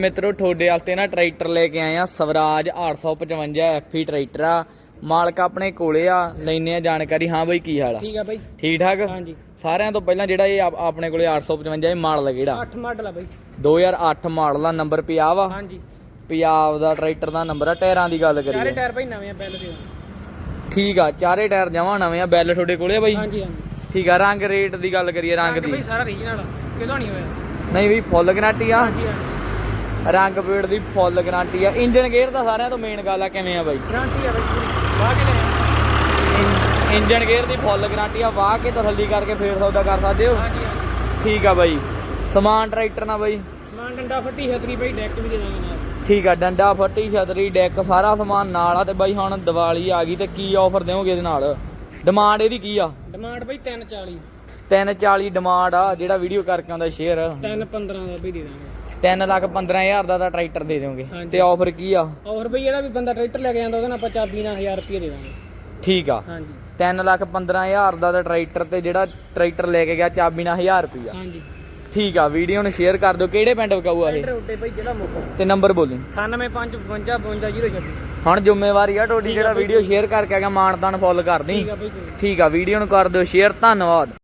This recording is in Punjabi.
ਮਿੱਤਰੋ ਤੁਹਾਡੇ ਵਾਸਤੇ ਨਾ ਟਰੈਕਟਰ ਲੈ ਕੇ ਆਏ ਆ ਸਵਰਾਜ 855 ਐਫਈ ਟਰੈਕਟਰ ਆ। ਮਾਲਕ ਆਪਣੇ ਕੋਲੇ ਆ ਲੈਨੇ ਆ ਜਾਣਕਾਰੀ। ਹਾਂ ਬਈ ਕੀ ਹਾਲ ਆ? ਠੀਕ ਆ ਬਾਈ। ਠੀਕ ਠਾਕ ਹਾਂਜੀ। ਸਾਰਿਆਂ ਤੋਂ ਪਹਿਲਾਂ ਜਿਹੜਾ ਇਹ ਆਪ- ਆਪਣੇ ਕੋਲੇ 855 ਇਹ ਮਾਡਲ ਆ ਕਿਹੜਾ? 8 ਮਾਡਲ ਆ ਬਾਈ। 2008 ਮਾਡਲ ਦਾ ਨੰਬਰ ਪੰਜਾਬ ਆ ਹਾਂਜੀ। ਪੰਜਾਬ ਦਾ ਟਰੈਕਟਰ ਦਾ ਨੰਬਰ ਆ ਟਾਇਰਾਂ ਦੀ ਗੱਲ ਚਾਰੇ ਕਰੀਏ ਟਾਇਰ ਬਾਈ ਨਵੇਂ ਆ ਬੈਲ ਦੇ ਠੀਕ ਆ ਚਾਰੇ ਟਾਇਰ ਜਮਾਂ ਨਵੇਂ ਆ ਬੈਲ ਤੁਹਾਡੇ ਕੋਲੇ ਆ ਬਈ? ਹਾਂਜੀ ਹਾਂਜੀ। ਠੀਕ ਆ ਰੰਗ ਰੇਟ ਦੀ ਗੱਲ ਕਰੀਏ ਰੰਗ ਬਾਈ ਦੀ। ਸਾਰਾ ਰੀਜਨਲ ਕਿਦੋਂ ਨਹੀਂ ਹੋਇਆ? ਨਹੀਂ ਵੀ ਫੁੱਲ ਗਰੰਟੀ ਆ। ਹਾਂਜੀ ਹਾਂਜੀ। ਰੰਗ ਪੇੜ ਦੀ ਫੁੱਲ ਗਰੰਟੀ ਆ। ਇੰਜਨ ਗੇਅਰ ਦਾ ਸਾਰਿਆਂ ਤੋਂ ਮੇਨ ਗੱਲ ਆ ਕਿਵੇਂ ਆ ਬਾਈ? ਗਾਰੰਟੀ ਆ ਬਾਈ ਪੂਰੀ। ਵਾਹ ਕੇ ਲੈ ਇੰਜਨ ਗੇਅਰ ਦੀ ਫੁੱਲ ਗਰੰਟੀ ਆ ਵਾਹ ਕੇ ਤਸੱਲੀ ਕਰਕੇ ਫੇਰ ਸੌਦਾ ਕਰ ਸਕਦੇ ਹੋ। ਹਾਂਜੀ ਹਾਂਜੀ। ਠੀਕ ਆ ਬਾਈ। ਸਮਾਨ ਟਰੈਕਟਰ ਨਾਲ ਬਾਈ। ਸਮਾਨ ਡੰਡਾ ਫੱਟੀ ਹਤਰੀ ਬਾਈ ਡੈਕ ਵੀ ਦੇ ਦਾਂਗੇ ਨਾਲ। ਠੀਕ ਆ ਡੰਡਾ ਫੱਟੀ ਛਤਰੀ ਡੈਕ ਸਾਰਾ ਸਮਾਨ ਨਾਲ ਆ ਤੇ ਬਾਈ ਹੁਣ ਦੀਵਾਲੀ ਆ ਗਈ ਤੇ ਕੀ ਆਫਰ ਦੇਵੋਗੇ ਇਹਦੇ ਨਾਲ? ਡਿਮਾਂਡ ਇਹਦੀ ਕੀ ਆ? ਡਿਮਾਂਡ ਬਾਈ 340 340 ਡਿਮਾਂਡ ਆ ਜਿਹੜਾ ਵੀਡੀਓ ਕਰਕੇ ਆਉਂਦਾ ਸ਼ੇਅਰ 315 ਦਾ ਵੀ ਦੇ ਦਾਂਗੇ। 3 ਲੱਖ 15000 ਦਾ ਤਾਂ ਟਰੈਕਟਰ ਦੇ ਦਿਓਗੇ। ਹਾਂਜੀ। ਤੇ ਆਫਰ ਕੀ ਆ? ਔਰ ਬਈ ਜਿਹੜਾ ਵੀ ਬੰਦਾ ਟਰੈਕਟਰ ਲੈ ਕੇ ਜਾਂਦਾ ਉਹਦੇ ਨਾਲ ਆਪਾਂ ਚਾਬੀ ਨਾਲ 1000 ਰੁਪਏ ਦੇ ਦਾਂਗੇ। ਠੀਕ ਆ। ਹਾਂਜੀ। 3 ਲੱਖ 15000 ਦਾ ਤਾਂ ਟਰੈਕਟਰ ਤੇ ਜਿਹੜਾ ਟਰੈਕਟਰ ਲੈ ਕੇ ਗਿਆ ਚਾਬੀ ਨਾਲ 1000 ਰੁਪਿਆ ਹਾਂਜੀ। ਠੀਕ ਆ ਵੀਡੀਓ ਨੂੰ ਸ਼ੇਅਰ ਕਰ ਦਿਓ ਕਿਹੜੇ ਪਿੰਡ ਵਿਕਾਊ ਆ ਇਹ? ਟਰੈਕਟਰ ਉੱਤੇ ਬਾਈ ਜਿਹੜਾ ਮੋਕਾ ਤੇ ਨੰਬਰ ਬੋਲੀ। 9855 ਹੁਣ ਜ਼ਿੰਮੇਵਾਰੀ ਆ ਤੁਹਾਡੀ ਜਿਹੜਾ ਵੀਡੀਓ ਸ਼ੇਅਰ ਕਰਕੇ ਆਗਾ ਫੁੱਲ ਠੀਕ ਆ ਬਾਈ ਕੋਈ ਠੀਕ ਆ ਵੀਡੀਓ ਨੂੰ ਕਰ ਦਿਓ ਸ਼ੇਅਰ ਧੰਨਵਾਦ।